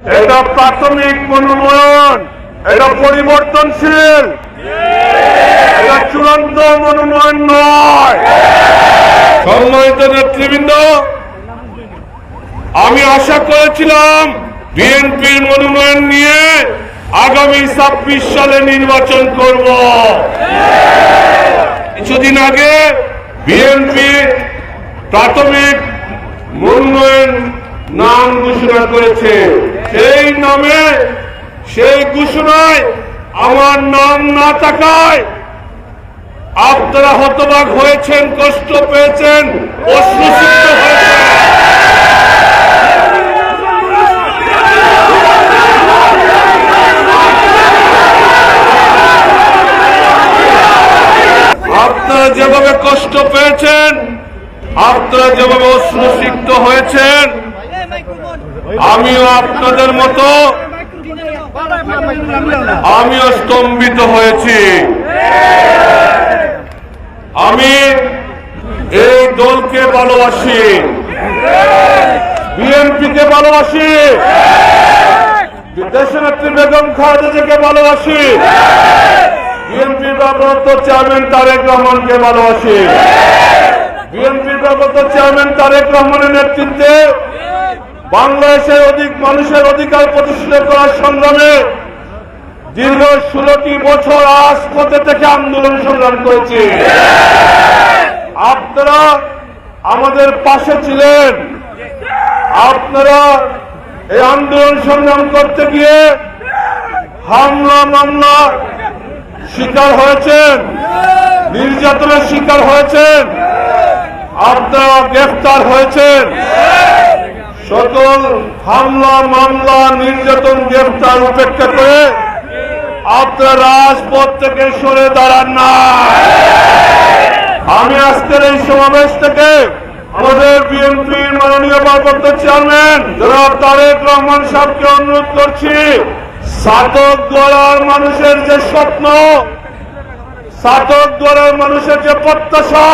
এটা প্রাথমিক মনোনয়ন, এটা পরিবর্তনশীল। এটা চূড়ান্ত মনোনয়ন নয়। সম্মানিত নেতৃবৃন্দ, আমি আশা করেছিলাম বিএনপির মনোনয়ন নিয়ে আগামী ছাব্বিশ সালে নির্বাচন করব। কিছুদিন আগে বিএনপি প্রাথমিক মনোনয়ন নাম ঘোষণা করেছে। সেই নামে সেই ঘোষণায় আমার নাম না থাকায় আপনারা হতবাক হয়েছেন, কষ্ট পেয়েছেন হয়েছেন। আপনারা যেভাবে কষ্ট পেয়েছেন, আপনারা যেভাবে অশ্রুসিক্ত হয়েছেন আমিও আপনাদের মতো আমিও স্তম্ভিত হয়েছি। আমি এই দলকে ভালোবাসি। বিএনপিকে ভালোবাসি। দেশনেত্রী বেগম খালেদাকে ভালোবাসি। বিএনপির ভারপ্রাপ্ত চেয়ারম্যান তারেক রহমানকে ভালোবাসি। বিএনপির ভারপ্রাপ্ত চেয়ারম্যান তারেক রহমানের নেতৃত্বে বাংলাদেশের অধিক মানুষের অধিকার প্রতিষ্ঠিত করার সংগ্রামে দীর্ঘ ষোলোটি বছর আজ পথে থেকে আন্দোলন সংগ্রাম করেছি। আপনারা আমাদের পাশে ছিলেন। আপনারা এই আন্দোলন সংগ্রাম করতে গিয়ে হামলা, মামলা শিকার হয়েছেন। নির্যাতনের শিকার হয়েছেন। আপনারা গ্রেফতার হয়েছেন। সকল হামলা, মামলা, নির্যাতন গ্রেফতার উপেক্ষা করে আপনারা রাজপথ থেকে সরে দাঁড়ান না। আমি আজকের এই সমাবেশ থেকে আমাদের বিএনপির মাননীয় ভারপ্রাপ্ত চেয়ারম্যান জনাব তারেক রহমান সাহেবকে অনুরোধ করছি, সাতক গড়ার মানুষের যে স্বপ্ন, সাতক গড়ার মানুষের যে প্রত্যাশা,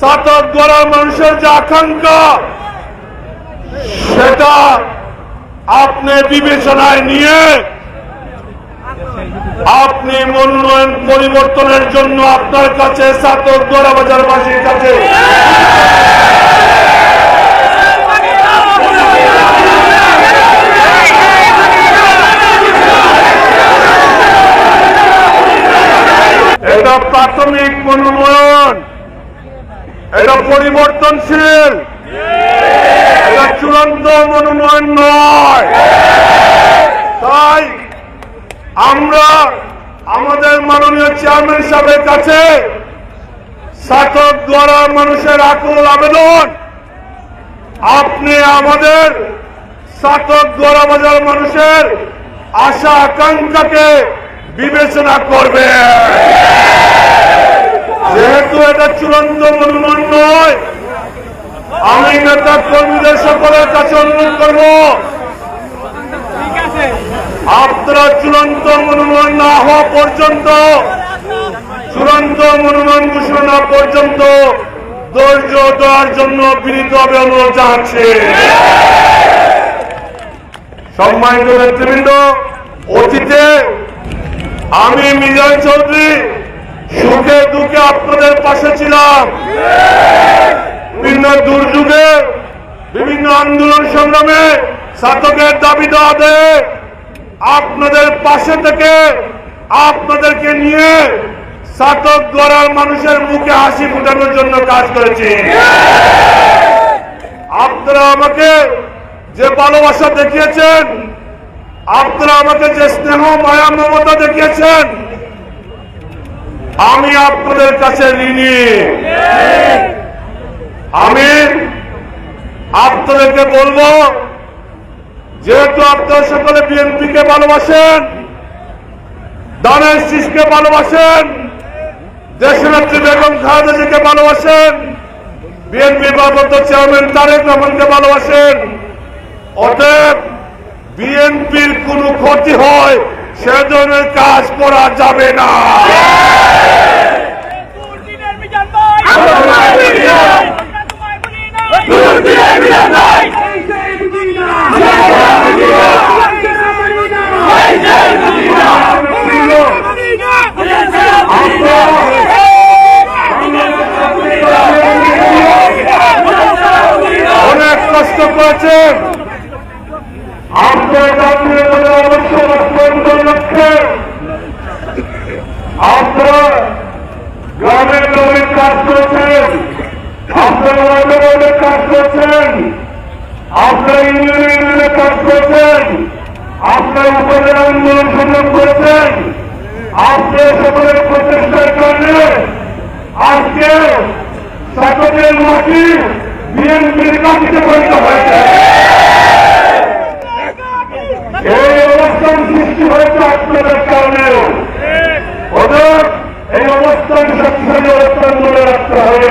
সাতক গড়ার মানুষের যে আকাঙ্ক্ষা সেটা আপনি বিবেচনায় নিয়ে আপনি মনোনয়ন পরিবর্তনের জন্য আপনার কাছে সাতক দোরা বাজারবাসীর কাছে এটা প্রাথমিক মনোনয়ন, এটা পরিবর্তনশীল। এটা চূড়ান্ত মনোনয়ন নয়। তাই আমরা আমাদের মাননীয় চেয়ারম্যান সাহেবের কাছে সাতক দ্বারা মানুষের আকুল আবেদন। আপনি আমাদের সাতক দ্বারা বাজার মানুষের আশা আকাঙ্ক্ষাকে বিবেচনা করবে যেহেতু এটা চূড়ান্ত মনোনয়ন নয় আমি নেতা কর্মীদের সকলের কাছে অনুরোধ করব, আপনারা চূড়ান্ত মনোনয়ন না হওয়া পর্যন্ত, চূড়ান্ত মনোনয়ন ঘোষণা পর্যন্ত ধৈর্য দেওয়ার জন্য বিনীতভাবে অনুরোধ জানাচ্ছি। সম্মানিত নেতৃবৃন্দ, অতীতে আমি মিজান চৌধুরী সুখে দুঃখে আপনাদের পাশে ছিলাম। বিভিন্ন দুর্যোগে, বিভিন্ন আন্দোলন সংগ্রামে ছাত্রদের দাবি দাওয়াতে আপনাদের পাশে থেকে আপনাদেরকে নিয়ে সাতক গড়ার মানুষের মুখে হাসি ফুটানোর জন্য কাজ করেছি। আপনারা আমাকে যে ভালোবাসা দেখিয়েছেন, আপনারা আমাকে যে স্নেহ, মায়া, মমতা দেখিয়েছেন, আমি আপনাদের কাছে ঋণী। আমি আপনাদেরকে বলব, যেহেতু আপনারা সকলে বিএনপিকে ভালোবাসেন দানের শীষকে ভালোবাসেন, দেশনেত্রী বেগম খালেদাজিকে ভালোবাসেন, বিএনপি ভারপ্রাপ্ত চেয়ারম্যান তারেক রহমানকে ভালোবাসেন, অতএব বিএনপির কোনো ক্ষতি হয় সে ধরনের কাজ করা যাবে না। অনেক কষ্ট পাচ্ছেন আপনার লক্ষ্যে। আপনার গ্রামের লোকের কাজ করছেন। আপনারা কাজ করছেন। আপনারা ইউনিয়নে ইউনিয়নে কাজ করছেন। আপনারা উপরে আন্দোলন সংগ্রাম করেছেন। আপনার সকলের প্রচেষ্টার কারণে আজকে সাকরের মাটি বিএনপির কাছে পরিণত হয়েছে। এই অবস্থান সৃষ্টি হয়েছে আপনাদের কারণে। ওদের এই অবস্থান শক্তিশালী অবস্থান ধরে রাখতে হবে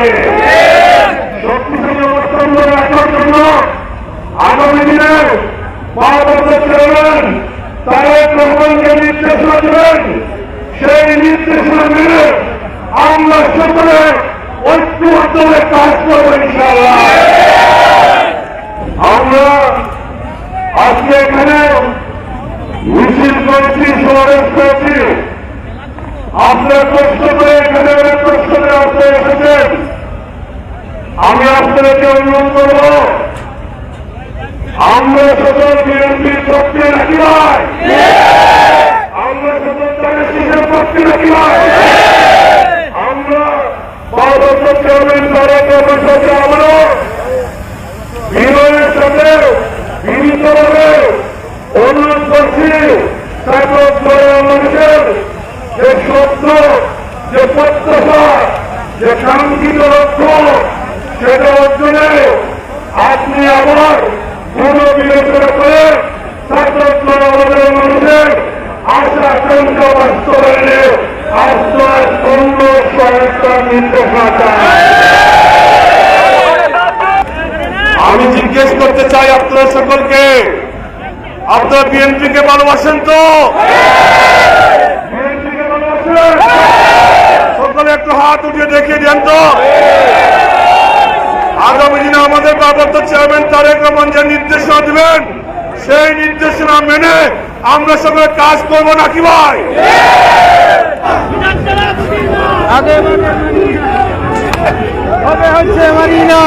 শক্তিশালী অবস্থান ধরে রাখার জন্য মহাবর্ষ চেয়ারম্যান তারেক রহমানকে নির্দেশনা দেবেন সেই এখানে মিছিল করেছি সমাবেশ করেছি আপনার আমি আপনাদেরকে অনুরোধ করব আমরা সকল বিএনপির পক্ষে রাখি ভাই আমরা সকল তাদের পক্ষে রাখি ভাই আমরা পার্বত্য চেয়ারম্যান তারা কর্মসূচি আমরাও বিনয়ের সাথে, বিনীতভাবে অনুরোধ করছি তারপর মানুষের যে সত্য যে প্রত্যাশা, যে কাঙ্ক্ষিত লক্ষ্য, সেটা অর্জনে আপনি আবার বিবেচনা করে আমাদের মানুষের আশা আকাঙ্ক্ষা বাস্তবায়নে আশ্রয় সুন্দর সহায়তার নির্দেশনা আমি জিজ্ঞেস করতে চাই আপনারা সকলকে আপনারা বিএনপি কে ভালোবাসেন তো? সকলে একটু হাত উঠিয়ে দেখিয়ে দেন তো আগামী দিনে আমাদের পার্বত্য চেয়ারম্যান তারেক রহমান যে নির্দেশনা দিবেন, সেই নির্দেশনা মেনে আমরা সঙ্গে কাজ করব নাকি ভাই? হবে হচ্ছে মারিনা